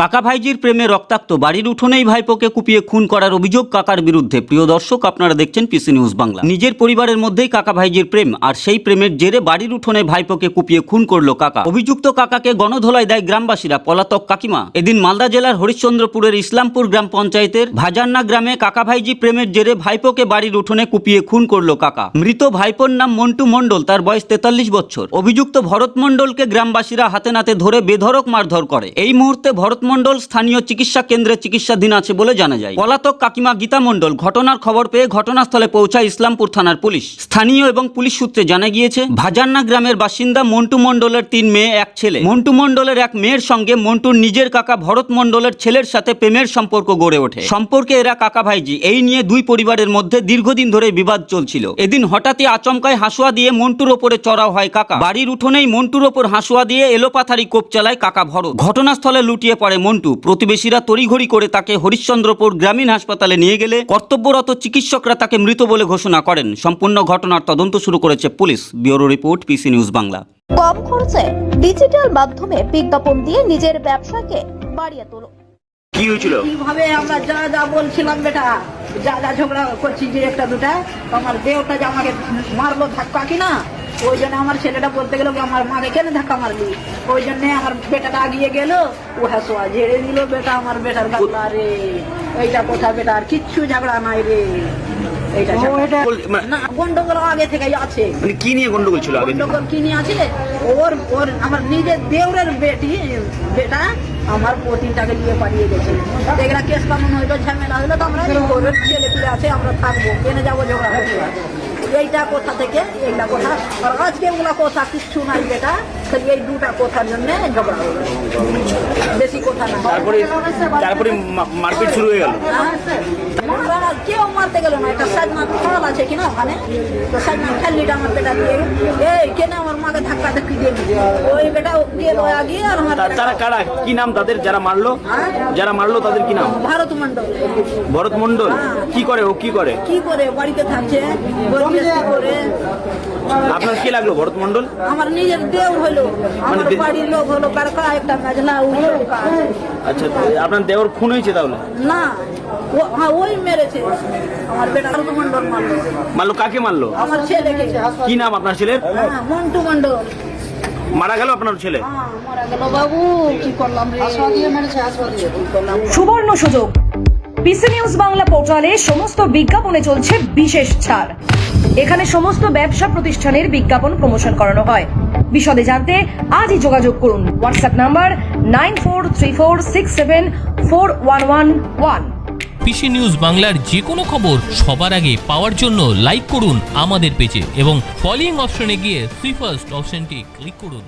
কাকা ভাইজির প্রেমে রক্তাক্ত বাড়ির উঠোনেই ভাইপোকে কুপিয়ে খুন করার অভিযোগ কাকার বিরুদ্ধে। প্রিয় দর্শক, আপনারা দেখছেন পিসি নিউজ বাংলা। নিজের পরিবারের মধ্যেই কাকা ভাইজির প্রেম আর সেই প্রেমের জেরে বাড়ির উঠোনে ভাইপোকে কুপিয়ে খুন করল কাকা। অভিযুক্ত কাকাকে গণধোলাই দেয় গ্রামবাসীরা পলাতক কাকিমা। এদিন মালদা জেলার হরিশ্চন্দ্রপুরের ইসলামপুর গ্রাম পঞ্চায়েতের ভাজান্না গ্রামে কাকা ভাইজি প্রেমের জেরে ভাইপোকে বাড়ির উঠোনে কুপিয়ে খুন করল কাকা। মৃত ভাইপোর নাম মন্টু মণ্ডল, তার বয়স তেতাল্লিশ বছর। অভিযুক্ত ভরত মণ্ডলকে গ্রামবাসীরা হাতে নাতে ধরে বেধড়ক মারধর করে। এই মুহূর্তে ভরত মণ্ডল স্থানীয় চিকিৎসা কেন্দ্রে চিকিৎসাধীন আছে বলে জানা যায়। পলাতক কাকিমা গীতা মণ্ডল ঘটনার খবর পেয়ে ঘটনাস্থলে পৌঁছায় ইসলামপুর থানার পুলিশ। স্থানীয় এবং পুলিশ সূত্রে জানা গিয়েছে, ভাজান্না গ্রামের বাসিন্দা মন্টু মণ্ডলের তিন মেয়ে, এক ছেলে। মন্টু মণ্ডলের এক মেয়ের সঙ্গে মন্টুর নিজের কাকা ভরত মণ্ডলের ছেলের সাথে প্রেমের সম্পর্ক গড়ে ওঠে। সম্পর্কে এরা কাকা ভাইজি, এই নিয়ে দুই পরিবারের মধ্যে দীর্ঘদিন ধরে বিবাদ চলছিল। এদিন হঠাৎই আচমকায় হাসুয়া দিয়ে মন্টুর ওপরে চড়াও হয় কাকা। বাড়ির উঠোনেই মন্টুর ওপর হাসুয়া দিয়ে এলোপাথারি কোপ চালায় কাকা ভরত। ঘটনাস্থলে লুটিয়ে পড়ে মন্টু প্রতিবেশীরা তড়িঘড়ি করে তাকে হরিশ্চন্দ্রপুর গ্রামীণ হাসপাতালে নিয়ে গেলে কর্তব্যরত চিকিৎসকরা তাকে মৃত বলে ঘোষণা করেন। সম্পূর্ণ ঘটনার তদন্ত শুরু করেছে police. Bureau report PC news Bangla. কম খরচে ডিজিটাল মাধ্যমে বিজ্ঞাপন দিয়ে নিজের ব্যবসাকে বাড়িয়ে তোলো। কি হয়েছিল? কীভাবে আমরা যা যা বলছিলাম বেটা? যা যা ঝগড়া করছি, যে একটা দুটা, আমার দেহটা যে আমাকে মারলো, ধাক্কা কিনা ওই জন্য আমার ছেলেটা বলতে গেল কি, আমার মাকে কেন ধাক্কা মারলি? ওই জন্য আমার বেটাটা আগিয়ে গেল, ও হাসোয়া ঝেড়ে দিল, বেটা, আমার বেটার গাল্লা রে, এইটা কথা বেটা? আর কিচ্ছু ঝগড়া নাই রে। মানে না গন্ডগোল আগে থেকেই আছে। মানে কি নিয়ে গন্ডগোল ছিল আগে গন্ডগোল কি নিয়ে আছে? ওর ওর আমার নিজের দেওরের বেটি বেটা আমার পতিনটাকে দিয়ে পালিয়ে গেছে। এগুলা কেস কানুন হইল ঝামেলা হইল তো আমরা ওর ছেলে পিলে আছে আমরা থাকব কেনে যাব ঝগড়া এইটা কথা থেকে এইটা কথা। আর আজকে ওগুলা কথা কিচ্ছু নাই বেটা। খালি এই দুটা কথার জন্য ঝগড়া হলো। বেশি কথা না। তারপরে তারপরে মারপিট শুরু হয়ে গেল। কেউ মারতে গেল না একটা সাজমা খাল আছে কিনা ওখানে? তো সাজমা খাল্লিটা আমার বেটা দিয়ে এই কেন আমার মাকে ধাক্কা ধাক্কি দিয়ে ওই বেটা গেল আগে আর আমার তারা কারা? কি নাম তাদের? যারা মারলো? যারা মারলো তাদের কি নাম? ভারত মন্ডল ভরত মন্ডল কি করে ও? কি করে? কি করে? বাড়িতে থাকছে আপনার কি লাগল ভরত মন্ডল আমার নিজের দেও হলো আমার মানে বাড়ির লোক হলো কারকা একটা কাজলা উঠল আচ্ছা আপনার দেওর খুন হয়েছে তাহলে? না ও- হ্যাঁ ওই মেরেছে। আমার বেটা মন্ডল মারলো। মারলো কাকে মারলো? আমার ছেলেকে। কি নাম আপনার ছেলের? হ্যাঁ, মন্টু মন্ডল মারা গেল আপনার ছেলে? হ্যাঁ, সুবর্ণ সুযোগ। পিসি নিউজ বাংলা পোর্টালে সমস্ত বিজ্ঞাপনে চলছে বিশেষ ছাড়। এখানে সমস্ত ব্যবসা প্রতিষ্ঠানের বিজ্ঞাপন প্রমোশন করানো হয়। বিশদে জানতে আজই যোগাযোগ করুন। WhatsApp number nine four three four six seven four one one one PC news বাংলার যে কোনো খবর সবার আগে পাওয়ার জন্য লাইক করুন আমাদের পেজে এবং ফলোয়িং অপশনে গিয়ে সুইফার্স্ট ফার্স্ট অপশনটি ক্লিক করুন।